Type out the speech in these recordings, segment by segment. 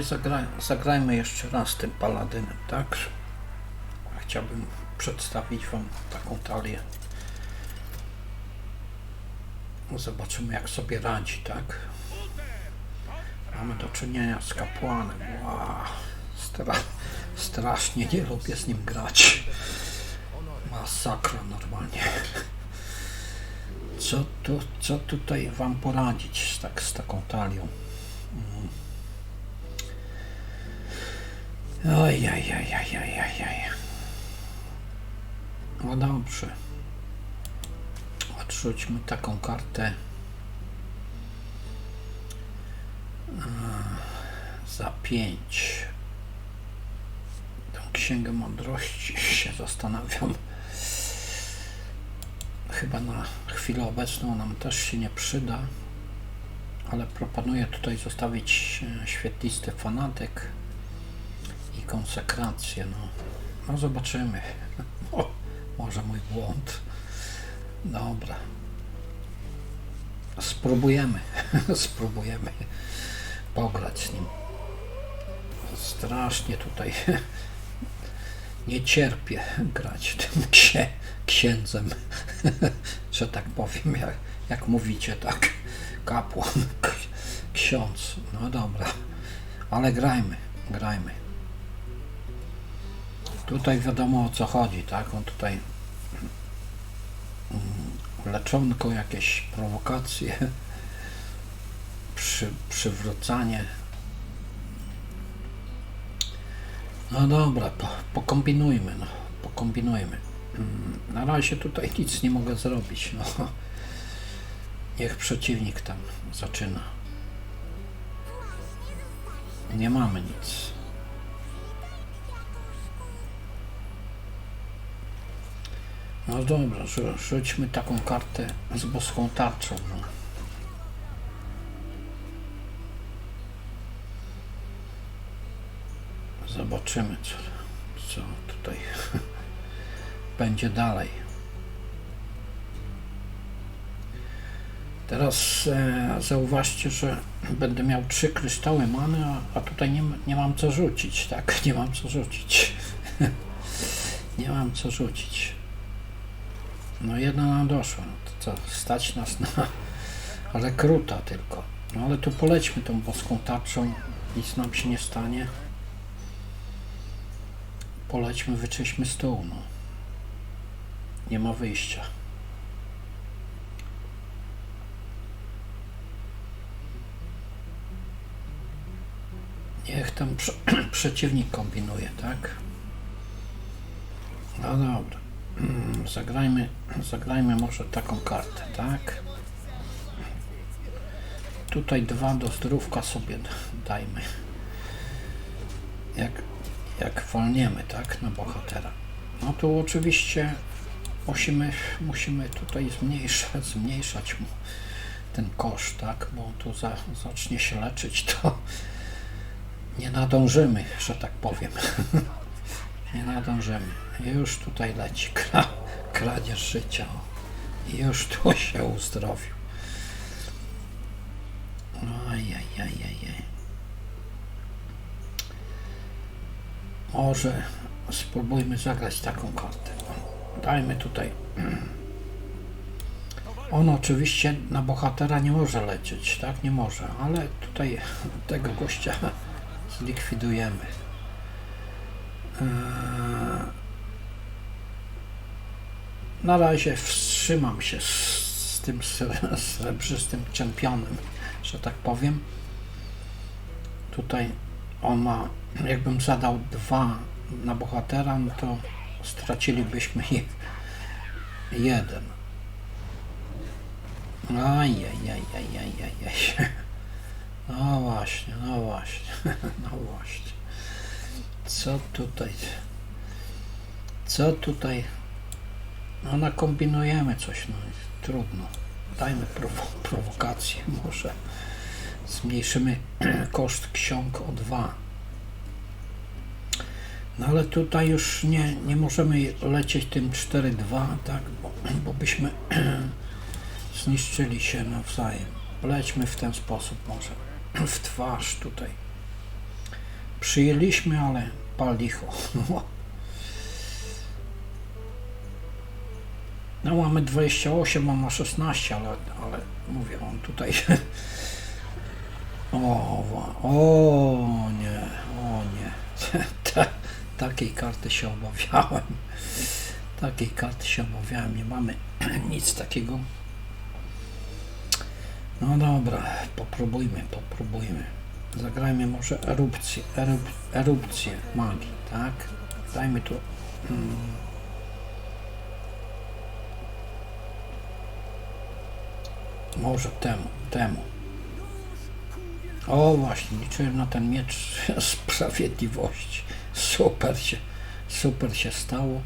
I zagraj, zagrajmy jeszcze raz tym paladynem, tak? Chciałbym przedstawić Wam taką talię. Zobaczymy jak sobie radzi, tak? Mamy do czynienia z kapłanem. Wow. Stra strasznie nie lubię z nim grać. Masakra normalnie. Co, tu, co tutaj Wam poradzić tak, z taką talią? Mm. Oj, oj, oj, oj. No dobrze. Odrzućmy taką kartę. Za pięć. Tą księgę mądrości się zastanawiam. Chyba na chwilę obecną nam też się nie przyda, ale proponuję tutaj zostawić e, świetlisty fanatyk i konsekrację. No, no zobaczymy. O, może mój błąd. Dobra. Spróbujemy. Spróbujemy pograć z nim. Strasznie tutaj nie cierpię grać tym księ, księdzem, że tak powiem, jak, jak mówicie, tak, kapłan, ksiądz, no dobra, ale grajmy, grajmy. Tutaj wiadomo o co chodzi, tak, on tutaj mm, leczonko, jakieś prowokacje, przy, przywracanie No dobra, po, pokombinujmy, no, pokombinujmy. Mm, Na razie tutaj nic nie mogę zrobić, no. Niech przeciwnik tam zaczyna. Nie mamy nic. No dobra, rzu- rzućmy taką kartę z boską tarczą, no. Zobaczymy, co, co tutaj będzie dalej. Teraz e, zauważcie, że będę miał trzy kryształy many, a, a tutaj nie, nie mam co rzucić, tak? Nie mam co rzucić. nie mam co rzucić. No jedna nam doszła. No to co, stać nas na rekruta tylko. No ale tu polećmy tą boską tarczą, nic nam się nie stanie polećmy, wyczyśmy stół, no. Nie ma wyjścia. Niech tam prze przeciwnik kombinuje, tak? No dobra. Mm, Zagrajmy, zagrajmy może taką kartę, tak? Tutaj dwa do zdrówka sobie dajmy. Jak jak wolniemy, tak, na bohatera. No tu oczywiście musimy, musimy tutaj zmniejszać, zmniejszać mu ten koszt, tak, bo tu za, zacznie się leczyć, to nie nadążymy, że tak powiem. nie nadążymy. Już tutaj leci kra, kradzież życia. już tu się uzdrowił. Ajajajajaj. Może spróbujmy zagrać taką kartę. Dajmy tutaj. On oczywiście na bohatera nie może lecieć, tak? Nie może, ale tutaj tego gościa zlikwidujemy. Eee, Na razie wstrzymam się z, tym sre- srebrzystym czempionem, że tak powiem. Tutaj on ma, jakbym zadał dwa na bohatera, no to stracilibyśmy je, jeden. Ajajajajajajaj. No właśnie, no właśnie, no właśnie. Co tutaj, co tutaj, no nakombinujemy coś, no trudno. Dajmy prowo prowokację może. Zmniejszymy koszt ksiąg o dwa. No ale tutaj już nie, nie możemy lecieć tym 4-2, tak, bo, bo byśmy zniszczyli się nawzajem. Lećmy w ten sposób może, w twarz tutaj. Przyjęliśmy, ale pal No mamy 28, on ma 16, ale, ale mówię, on tutaj... O, o nie, o nie. Ta, takiej karty się obawiałem. Takiej karty się obawiałem. Nie mamy nic takiego. No dobra, popróbujmy, popróbujmy. Zagrajmy może erupcję, erup, erupcję magii, tak? Dajmy tu. Mm, może temu, temu. O właśnie, liczyłem na ten miecz sprawiedliwości. Super się, super się stało.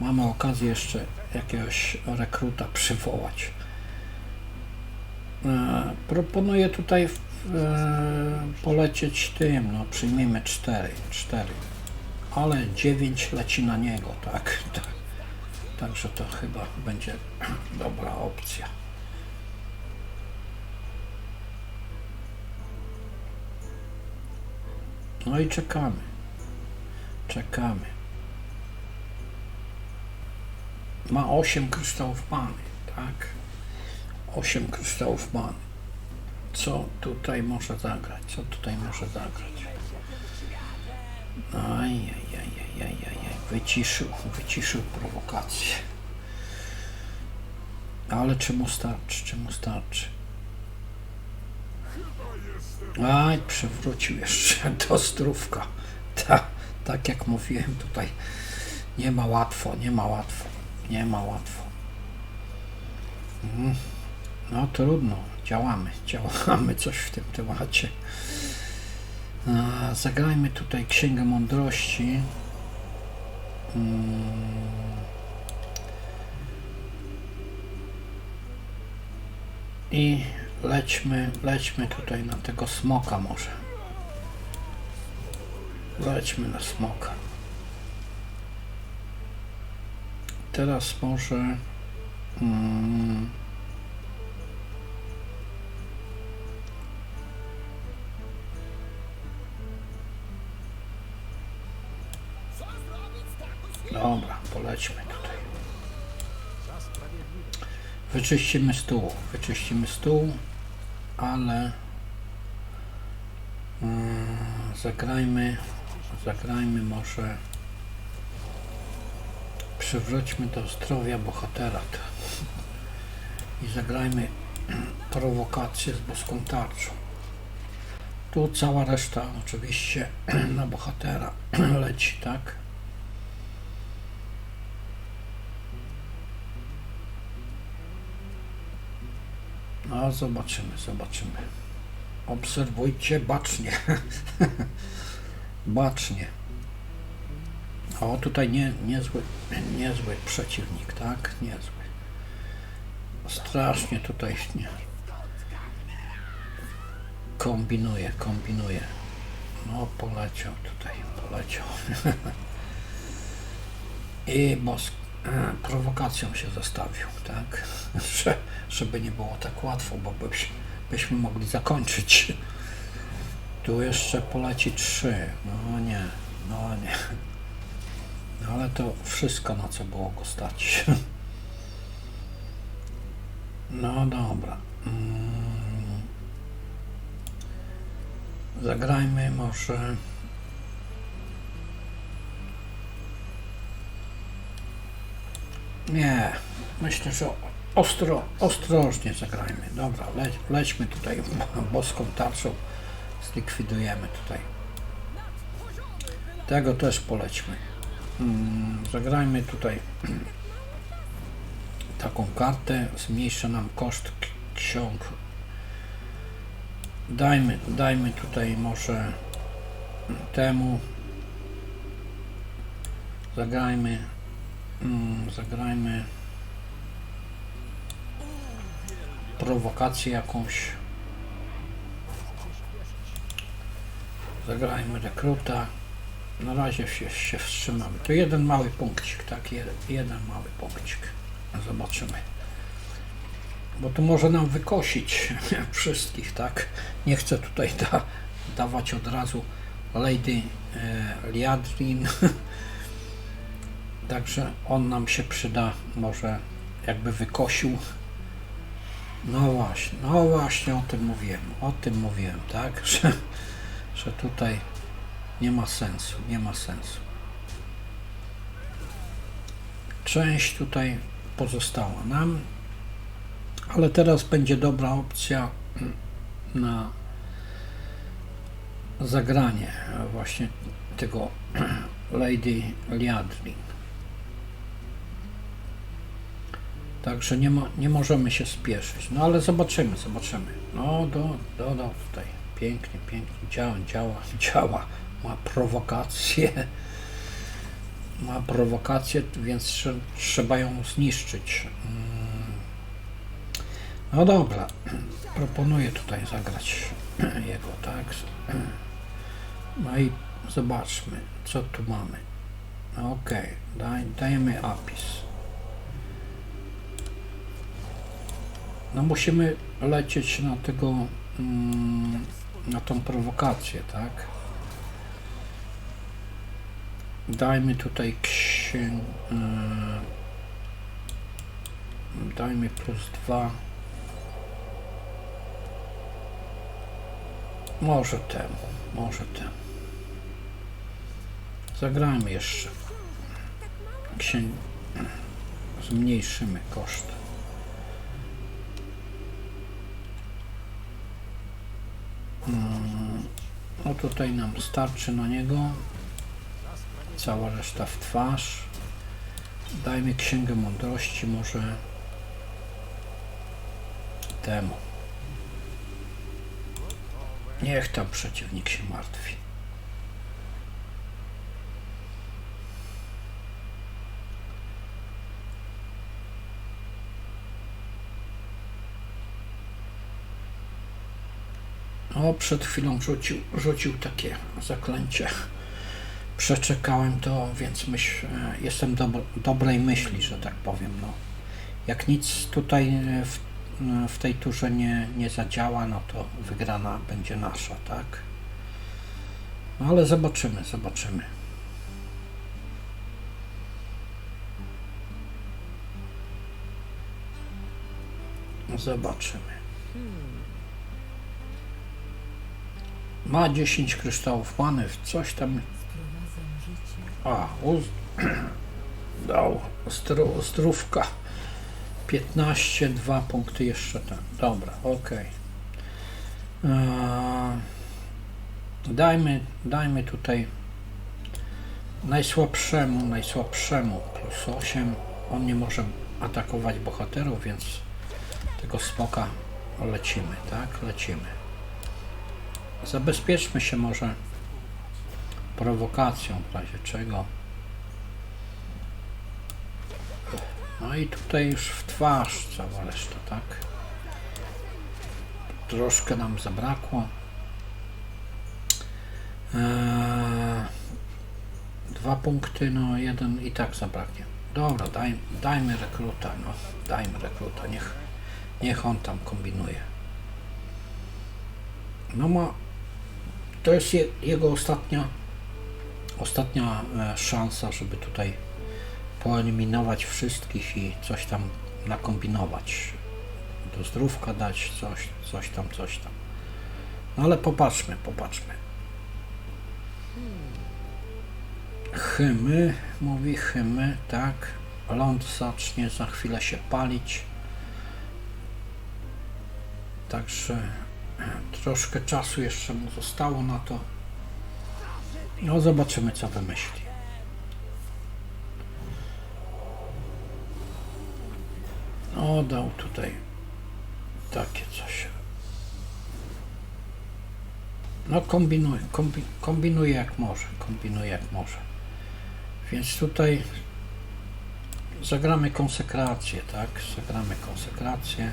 Mamy okazję jeszcze jakiegoś rekruta przywołać. E, proponuję tutaj e, polecieć tym, no przyjmijmy 4, 4, ale 9 leci na niego, tak, tak. Także to chyba będzie dobra opcja. No i czekamy. Czekamy. Ma 8 kryształów many, tak? 8 kryształów many. Co tutaj może zagrać? Co tutaj może zagrać? Ajajajajajajaj. Wyciszył, wyciszył prowokację. Ale czy mu starczy? Czy mu starczy? Aj, przewrócił jeszcze do zdrówka. Ta, tak jak mówiłem tutaj, nie ma łatwo, nie ma łatwo, nie ma łatwo. Mm. No trudno, działamy, działamy coś w tym temacie. Zagrajmy tutaj Księgę Mądrości. Mm. I lećmy, lećmy tutaj na tego smoka może. Lećmy na smoka. Teraz może... Mm, Dobra, polećmy tutaj. Wyczyścimy stół, wyczyścimy stół, ale mm, zagrajmy, zagrajmy może, przywróćmy do zdrowia bohatera i zagrajmy prowokację z boską tarczą. Tu cała reszta oczywiście na bohatera leci, tak? No, zobaczymy, zobaczymy. Obserwujcie bacznie. bacznie. O, tutaj nie, niezły, niezły przeciwnik, tak? Niezły. Strasznie tutaj nie. Kombinuje, kombinuje. No, poleciał tutaj, poleciał. I bosk prowokacją się zostawił, tak? Że, żeby nie było tak łatwo, bo byś, byśmy mogli zakończyć. Tu jeszcze poleci trzy. No nie, no nie. No ale to wszystko, na co było go stać. No dobra. Mm. Zagrajmy może. Nie, myślę, że ostro, ostrożnie zagrajmy. Dobra, leć, lećmy tutaj boską tarczą, zlikwidujemy tutaj. Tego też polećmy. Mm, zagrajmy tutaj taką kartę, zmniejsza nam koszt ksiąg. Dajmy, dajmy tutaj może temu. Zagrajmy Mm, zagrajmy prowokację jakąś. Zagrajmy rekruta. Na razie się, się wstrzymamy. To jeden mały punkcik, tak? Jeden, jeden mały punkcik. Zobaczymy. Bo tu może nam wykosić wszystkich, tak? Nie chcę tutaj da, dawać od razu Lady e, Liadrin. Także on nam się przyda, może jakby wykosił. No właśnie, no właśnie o tym mówiłem, o tym mówiłem, tak, że, że tutaj nie ma sensu, nie ma sensu. Część tutaj pozostała nam, ale teraz będzie dobra opcja na zagranie właśnie tego Lady Liadrin. Także nie, ma, nie możemy się spieszyć. No ale zobaczymy, zobaczymy. No, do, dodał tutaj. Pięknie, pięknie. Działa, działa, działa. Ma prowokację. Ma prowokację, więc trze- trzeba ją zniszczyć. Mm. No dobra. Proponuję tutaj zagrać jego, tak? No i zobaczmy, co tu mamy. Okej, daj, dajemy opis. No musimy lecieć na tego, mm, na tą prowokację, tak? Dajmy tutaj księg... y, Dajmy plus dwa. Może temu, może temu. Zagrajmy jeszcze. Księg... Zmniejszymy koszt. No tutaj nam starczy na niego. Cała reszta w twarz. Dajmy księgę mądrości może temu. Niech tam przeciwnik się martwi. Przed chwilą rzucił, rzucił takie zaklęcie. Przeczekałem to, więc myśl, e, jestem dobro, dobrej myśli, że tak powiem. No. Jak nic tutaj e, w, e, w tej turze nie, nie zadziała, no to wygrana będzie nasza, tak? No ale zobaczymy, zobaczymy. Zobaczymy. Ma 10 kryształów many, coś tam. A, uz... dał ostro, ostrówka. 15, 2 punkty jeszcze tam. Dobra, ok. Dajmy, dajmy tutaj najsłabszemu, najsłabszemu plus 8. On nie może atakować bohaterów, więc tego smoka lecimy, tak? Lecimy. Zabezpieczmy się może prowokacją w razie czego. No i tutaj już w twarz cała reszta, tak? Troszkę nam zabrakło. Eee, dwa punkty, no jeden i tak zabraknie. Dobra, daj, dajmy rekruta, no. Dajmy rekruta, niech, niech on tam kombinuje. No ma, to jest je, jego ostatnia, ostatnia e, szansa, żeby tutaj poeliminować wszystkich i coś tam nakombinować. Do zdrówka dać, coś, coś tam, coś tam. No ale popatrzmy, popatrzmy. Chymy, mówi chymy, tak. Ląd zacznie za chwilę się palić. Także troszkę czasu jeszcze mu zostało na to. No zobaczymy co wymyśli. O, dał tutaj takie coś. No kombinuje, kombi, kombinuje jak może, kombinuje jak może. Więc tutaj zagramy konsekrację, tak? Zagramy konsekrację.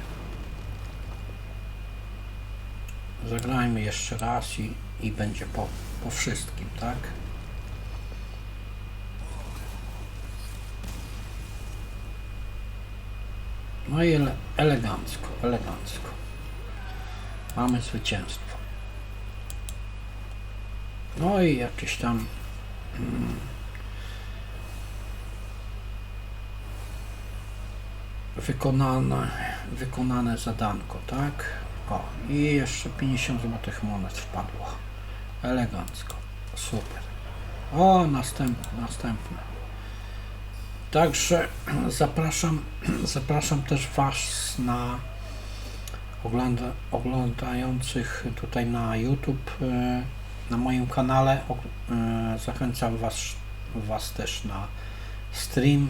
Zagrajmy jeszcze raz i, i będzie po, po wszystkim, tak? No i ele, elegancko, elegancko. Mamy zwycięstwo. No i jakieś tam mm, wykonane, wykonane zadanko, tak? O, i jeszcze 50 złotych monet wpadło. Elegancko. Super. O, następne, następne. Także zapraszam, zapraszam też Was na ogląda, oglądających tutaj na YouTube, e, na moim kanale. E, Zachęcam Was, was też na stream.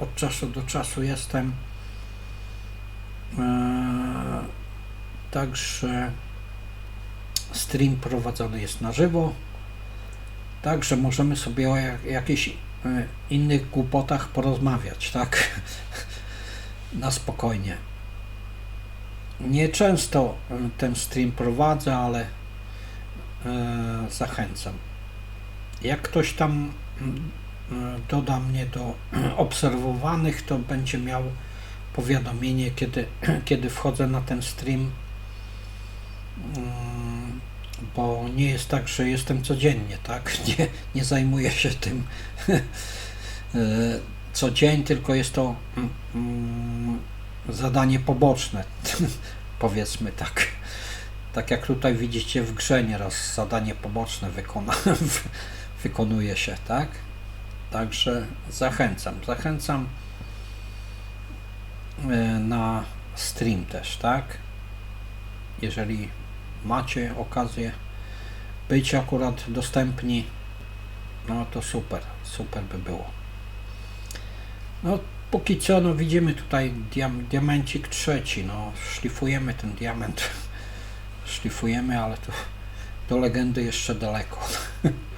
Od czasu do czasu jestem. Także stream prowadzony jest na żywo. Także możemy sobie o jak, jakichś e, innych głupotach porozmawiać, tak? Na spokojnie. Nieczęsto e, ten stream prowadzę, ale e, zachęcam. Jak ktoś tam mm, doda mnie do obserwowanych, to będzie miał powiadomienie, kiedy, kiedy wchodzę na ten stream. Mm, Bo nie jest tak, że jestem codziennie, tak? Nie, nie zajmuję się tym e, co dzień, tylko jest to mm, mm, zadanie poboczne, powiedzmy tak. Tak jak tutaj widzicie w grze nieraz zadanie poboczne wykona, wykonuje się, tak? Także zachęcam, zachęcam e, na stream też, tak? Jeżeli macie okazję być akurat dostępni, no to super, super by było. No póki co, no widzimy tutaj diam, diamencik trzeci, no szlifujemy ten diament, szlifujemy, ale to do legendy jeszcze daleko.